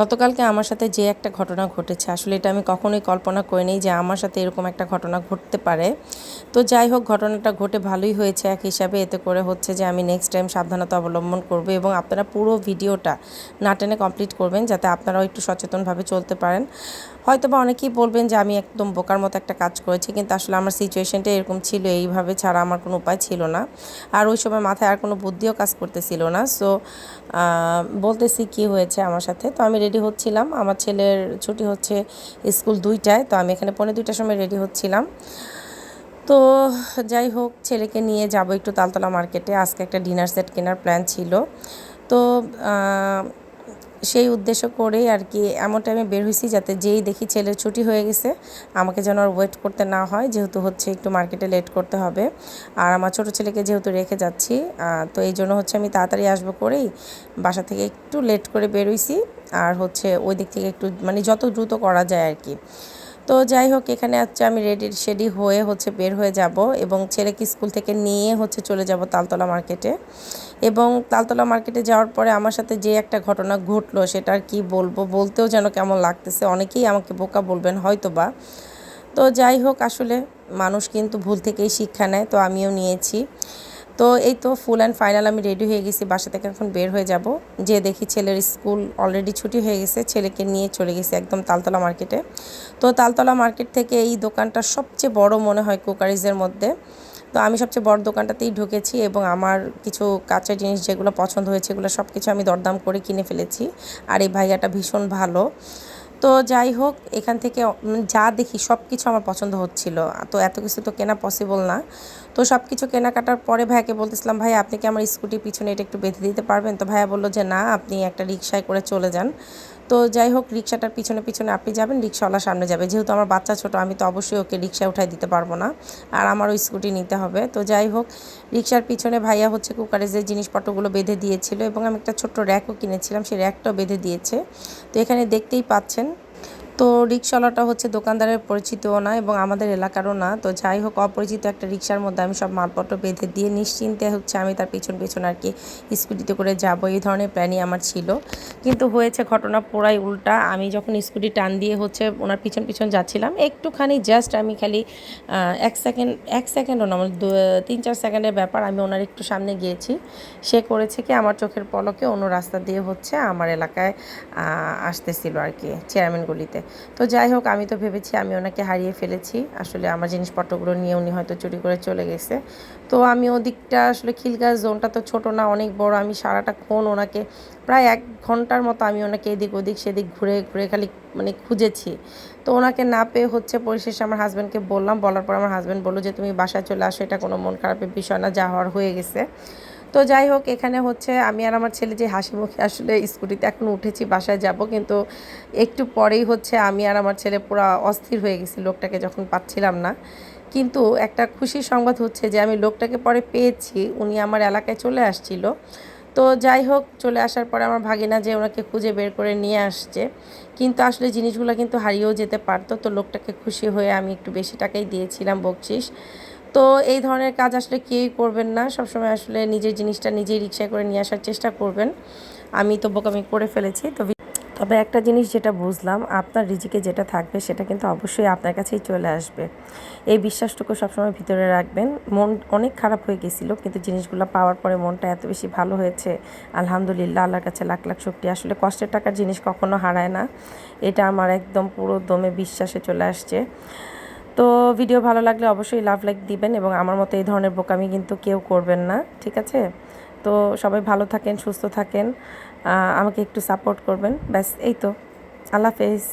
গতকালকে আমার সাথে যে একটা ঘটনা ঘটেছে, আসলে এটা আমি কখনোই কল্পনা করিনি যে আমার সাথে এরকম একটা ঘটনা ঘটতে পারে। তো যাই হোক, ঘটনাটা ঘটে ভালোই হয়েছে। এক হিসাবে এতে করে হচ্ছে যে আমি নেক্সট টাইম সাবধানতা অবলম্বন করব এবং আপনারা পুরো ভিডিওটা না টেনে কমপ্লিট করবেন যাতে আপনারাও একটু সচেতনভাবে চলতে পারেন। হয়তো বা অনেকেই বলবেন যে আমি একদম বোকার মতো একটা কাজ করেছি, কিন্তু আসলে আমার সিচুয়েশনটা এরকম ছিল, এইভাবে ছাড়া আমার কোনো উপায় ছিল না। আর ওই সময় মাথায় আর কোনো বুদ্ধিও কাজ করতেছিল না। সো বলতেছি কি হয়েছে আমার সাথে। তো আমি রেডি হচ্ছিলাম। আমার ছেলের ছুটি হচ্ছে স্কুল দুইটায়, তো আমি এখানে পৌনে দুইটার সময় রেডি হচ্ছিলাম। তো যাই হোক, ছেলেকে নিয়ে যাব একটু তালতলা মার্কেটে আজকে একটা ডিনার সেট কেনার প্ল্যান ছিল। তো সেই উদ্দেশ্য করেই আর কি এমন টাইমে বের হয়েছি যাতে যেই দেখি ছেলের ছুটি হয়ে গেছে, আমাকে যেন আর ওয়েট করতে না হয়, যেহেতু হচ্ছে একটু মার্কেটে লেট করতে হবে। আর আমার ছোটো ছেলেকে যেহেতু রেখে যাচ্ছি তো এই জন্য হচ্ছে আমি তাড়াতাড়ি আসব করেই বাসা থেকে একটু লেট করে বেরোইছি আর হচ্ছে ওই দিক থেকে একটু মানে যত দ্রুত করা যায় আর কি। তো যাই হোক, এখানে হচ্ছে আমি রেডি শেডি হয়ে হচ্ছে বের হয়ে যাব এবং ছেলেকে স্কুল থেকে নিয়ে হচ্ছে চলে যাব তালতলা মার্কেটে এবং তালতলা মার্কেটে যাওয়ার পরে আমার সাথে যে একটা ঘটনা ঘটলো, সেটা আর কি বলব? বলতেও যেন কেমন লাগতেছে? অনেকেই আমাকে বোকা বলবেন হয়তো বা তো যাই হোক, আসলে মানুষ কিন্তু ভুল থেকেই শিক্ষা নেয়, তো আমিও নিয়েছি। তো এই তো ফুল অ্যান্ড ফাইনাল আমি রেডি হয়ে গেছি, বাসা থেকে এখন বের হয়ে যাব। যে দেখি ছেলের স্কুল অলরেডি ছুটি হয়ে গেছে, ছেলেকে নিয়ে চলে গেছি একদম তালতলা মার্কেটে তো তালতলা মার্কেট থেকে এই দোকানটা সবচেয়ে বড় মনে হয় কুকারিজের মধ্যে। তো আমি সবচেয়ে বড় দোকানটাতেই ঢুকেছি এবং আমার কিছু কাঁচা জিনিস যেগুলো পছন্দ হয়েছে, এগুলো সব কিছু আমি দরদাম করে কিনে ফেলেছি। আর এই ভাইয়াটা ভীষণ ভালো। তো যাই হোক, এখান থেকে যা দেখি সব কিছু আমার পছন্দ হচ্ছিল। তো এত কিছু তো কেনা পসিবল না। তো সব কিছু কেনাকাটার পরে ভাইয়াকে বলতেছিলাম ভাই আপনি কি আমার স্কুটির পিছনে এটা একটু বেঁধে দিতে পারবেন? তো ভাইয়া বলল যে, না, আপনি একটা রিক্সায় করে চলে যান। তো যাই হোক, রিক্সাটার পিছনে পিছনে আপনি যাবেন রিক্সাওয়ালা সামনে যাবে। যেহেতু আমার বাচ্চা ছোট, আমি তো অবশ্যই ওকে রিক্সা উঠাই দিতে পারব না। আর আমারও স্কুটি নিতে হবে। তো যাই হোক, রিক্সার পিছনে ভাইয়া হচ্ছে কুকারে যে জিনিসপত্রগুলো বেঁধে দিয়েছিল এবং আমি একটা ছোট্ট র্যাকও কিনেছিলাম, সেই র্যাকটাও বেঁধে দিয়েছে। তো এখানে দেখতেই পাচ্ছেন তো রিক্সাওয়ালাটা হচ্ছে দোকানদারের পরিচিতও না এবং আমাদের এলাকারও না। তো যাই হোক, অপরিচিত একটা রিক্সার মধ্যে আমি সব মালপত্র বেঁধে দিয়ে নিশ্চিন্তে হচ্ছে আমি তার পিছন পিছন আর কি স্কুটিতে করে যাব। এই ধরনের প্ল্যানই আমার ছিল। কিন্তু হয়েছে ঘটনা পুরাই উল্টা। আমি যখন স্কুটি টান দিয়ে হচ্ছে ওনার পিছন পিছন যাচ্ছিলাম, একটুখানি জাস্ট আমি খালি এক সেকেন্ড এক সেকেন্ডও না মানে তিন চার সেকেন্ডের ব্যাপার আমি ওনার একটু সামনে গিয়েছি। সে করেছে কি আমার চোখের পলকে অন্য রাস্তা দিয়ে হচ্ছে আমার এলাকায় আসতেছিল আর কি চেয়ারম্যান গলিতে। তো যাই হোক, আমি তো ভেবেছি আমি ওনাকে হারিয়ে ফেলেছি। আসলে আমার জিনিসপত্রগুলো নিয়ে উনি হয়তো চুরি করে চলে গেছে। তো আমি ওদিকটা আসলে খিলগাছ জোনটা তো ছোট না, অনেক বড়। আমি সারাটা ক্ষণ ওনাকে প্রায় এক ঘণ্টার মতো আমি ওনাকে এদিক ওদিক সেদিক ঘুরে ঘুরে খালি মানে খুঁজেছি। তো ওনাকে না পেয়ে হচ্ছে পরিশেষে আমার হাজব্যান্ডকে বললাম। বলার পর আমার হাজব্যান্ড বলল যে, তুমি বাসায় চলে আসো, এটা কোনো মন খারাপের বিষয় না, যা হওয়ার হয়ে গেছে। তো যাই হোক, এখানে হচ্ছে আমি আর আমার ছেলে যে হাসি মুখে আসলে স্কুটিতে এখন উঠেছি, বাসায় যাব। কিন্তু একটু পরেই হচ্ছে আমি আর আমার ছেলে পুরো অস্থির হয়ে গেছি, লোকটাকে যখন পাচ্ছিলাম না। কিন্তু একটা খুশির সংবাদ হচ্ছে যে আমি লোকটাকে পরে পেয়েছি, উনি আমার এলাকায় চলে আসছিল। তো যাই হোক, চলে আসার পরে আমার ভাগিনা যে ওনাকে খুঁজে বের করে নিয়ে আসছে, কিন্তু আসলে জিনিসগুলো কিন্তু হারিয়েও যেতে পারতো। তো লোকটাকে খুশি হয়ে আমি একটু বেশি টাকাই দিয়েছিলাম, বকশিস। তো এই ধরনের কাজ আসলে কেউই করবেন না। সবসময় আসলে নিজের জিনিসটা নিজেই রিক্সায় করে নিয়ে আসার চেষ্টা করবেন। আমি তো বোকামি করে ফেলেছি। তো তবে একটা জিনিস যেটা বুঝলাম, আপনার রিজিকে যেটা থাকবে সেটা কিন্তু অবশ্যই আপনার কাছেই চলে আসবে। এই বিশ্বাসটুকু সবসময় ভিতরে রাখবেন। মন অনেক খারাপ হয়ে গেছিল, কিন্তু জিনিসগুলো পাওয়ার পরে মনটা এত বেশি ভালো হয়েছে। আলহামদুলিল্লাহ, আল্লাহর কাছে লাখ লাখ শক্তি। আসলে কষ্টের টাকার জিনিস কখনো হারায় না। এটা আমার একদম পুরো দমে বিশ্বাসে চলে আসছে। তো ভিডিও ভালো লাগলে অবশ্যই লাভ লাইক দিবেন এবং আমার মতো এই ধরনের বোকামি কিন্তু কেউ করবেন না, ঠিক আছে? তো সবাই ভালো থাকেন, সুস্থ থাকেন আমাকে একটু সাপোর্ট করবেন, ব্যাস, এই তো। আল্লাহ হাফেজ।